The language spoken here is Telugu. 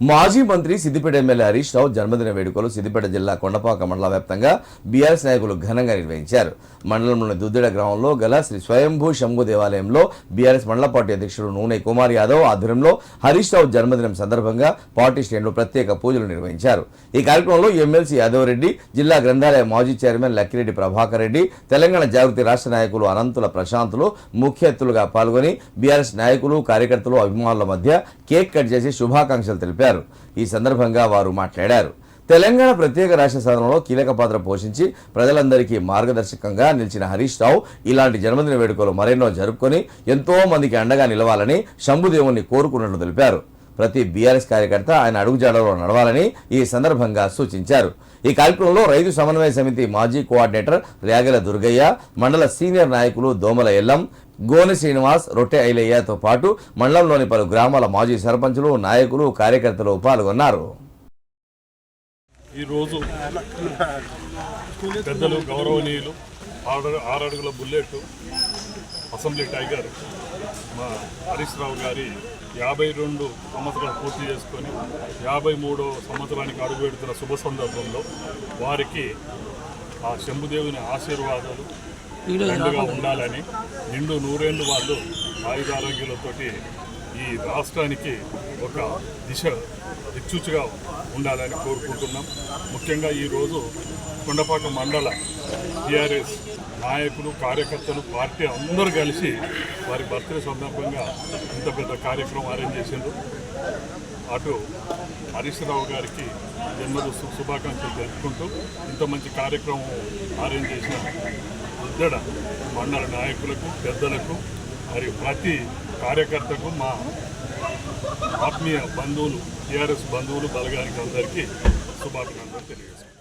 మాజీ మంత్రి సిద్దిపేట ఎమ్మెల్యే హరీష్ రావు జన్మదిన వేడుకలు సిద్దిపేట జిల్లా కొండపాక మండల వ్యాప్తంగా బీఆర్ఎస్ నాయకులు ఘనంగా నిర్వహించారు. మండలంలోని దుద్దిడ గ్రామంలో గల శ్రీ స్వయంభూ శంభు దేవాలయంలో బీఆర్ఎస్ మండల పార్టీ అధ్యక్షుడు నూనె కుమార్ యాదవ్ ఆధ్వర్యంలో హరీష్ రావు జన్మదినం సందర్భంగా పార్టీ శ్రేణులు ప్రత్యేక పూజలు నిర్వహించారు. ఈ కార్యక్రమంలో ఎమ్మెల్సీ యాదవ్ రెడ్డి జిల్లా గ్రంథాలయ మాజీ చైర్మన్ లక్కిరెడ్డి ప్రభాకర్ రెడ్డి తెలంగాణ జాగృతి రాష్ట్ర నాయకులు అనంతుల ప్రశాంతులు ముఖ్య అతిథులుగా పాల్గొని బీఆర్ఎస్ నాయకులు కార్యకర్తలు అభిమానుల మధ్య కేక్ కట్ చేసి శుభాకాంక్షలు తెలిపారు. ఈ సందర్భంగా వారు మాట్లాడారు. తెలంగాణ ప్రత్యేక రాష్ట్ర సాధనలో కీలక పాత్ర పోషించి ప్రజలందరికీ మార్గదర్శకంగా నిలిచిన హరీష్ రావు ఇలాంటి జన్మదిన వేడుకలు మరెన్నో జరుపుకొని ఎంతో మందికి అండగా నిలవాలని శంభుదేవుని కోరుకున్నట్లు తెలిపారు. ప్రతి బీఆర్ఎస్ కార్యకర్త ఆయన అడుగుజాడలో నడవాలని ఈ సందర్భంగా సూచించారు. ఈ కార్యక్రమంలో రైతు సమన్వయ సమితి మాజీ కోఆర్డినేటర్ ర్యాగల దుర్గయ్య మండల సీనియర్ నాయకులు దోమల ఎల్లం గోని శ్రీనివాస్ రొట్టె ఐలయ్యతో పాటు మండలంలోని పలు గ్రామాల మాజీ సర్పంచులు నాయకులు కార్యకర్తలు పాల్గొన్నారు. ఈరోజు పెద్దలు గౌరవనీయులు ఆరడుగుల బుల్లెట్ అసెంబ్లీ టైగర్ మా హరీష్ రావు గారి యాభై రెండు సంవత్సరాలు పూర్తి చేసుకొని యాభై మూడో సంవత్సరానికి అడుగుపెడుతున్న శుభ సందర్భంలో వారికి ఆ శంభుదేవుని ఆశీర్వాదాలు నిండుగా ఉండాలని నిండు నూరేళ్ళు వాళ్ళు ఆయుధారోగ్యాలతోటి ఈ రాష్ట్రానికి ఒక దిశ దిక్సూచిగా ఉండాలని కోరుకుంటున్నాం. ముఖ్యంగా ఈరోజు కొండపాక మండల టీఆర్ఎస్ నాయకులు కార్యకర్తలు పార్టీ అందరూ కలిసి వారి బర్త్డే సందర్భంగా ఇంత పెద్ద కార్యక్రమం అరేంజ్ చేసిండ్రు. అటు హరీష్ రావు గారికి జన్మదిన శుభాకాంక్షలు తెలుపుకుంటూ ఇంత మంచి కార్యక్రమం అరేంజ్ చేసిన ఇద్దడ మండల నాయకులకు పెద్దలకు మరియు ప్రతి కార్యకర్తకు మా ఆత్మీయ బంధువులు టీఆర్ఎస్ బంధువులు బలగానికి అందరికీ శుభాకాంక్షలు తెలియజేస్తాం